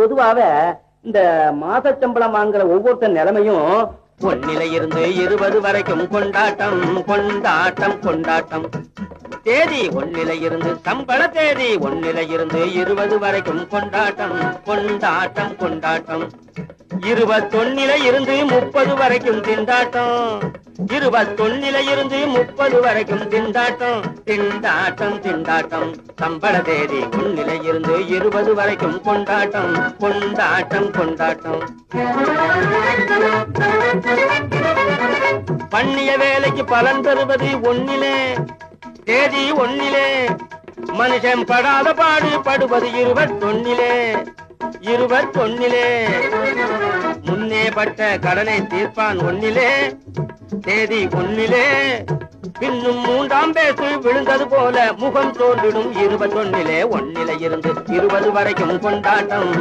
பொதுவாக இந்த மாசச்சம்பளம் வாங்குற ஒவ்வொருத்த நிலைமையும் ஒன்னில இருந்து இருபது வரைக்கும் கொண்டாட்டம் கொண்டாட்டம் கொண்டாட்டம். தேதி ஒன்னில இருந்து சம்பள தேதி ஒன்னில இருந்து இருபது வரைக்கும் கொண்டாட்டம் கொண்டாட்டம் கொண்டாட்டம். இருபத்தொன்னில இருந்து முப்பது வரைக்கும் திண்டாட்டம். இருபத்தொன்னில இருந்து முப்பது வரைக்கும் திண்டாட்டம். திண்டாட்டம் திண்டாட்டம். சம்பள தேதி ஒன்னில இருந்து இருபது வரைக்கும் கொண்டாட்டம். கொண்டாட்டம் கொண்டாட்டம். பண்ணிய வேலைக்கு பலன் தருவது ஒன்னிலே தேதி ஒன்னிலே மனுஷன் படாத பாடு படுவது இருபத்தொன்னிலே. இருபத்தொன்னிலே. பட்ட கடனை தீர்ப்பான் ஒன்னிலே தேதி ஒன்னிலே. பின்னும் மூன்றாம் பேசு விழுந்தது போல முகம் தோன்றிடும் இருபத்தொன்னிலே ஒன்னிலே இருந்து இருபது வரைக்கும் கொண்டாட்டம்.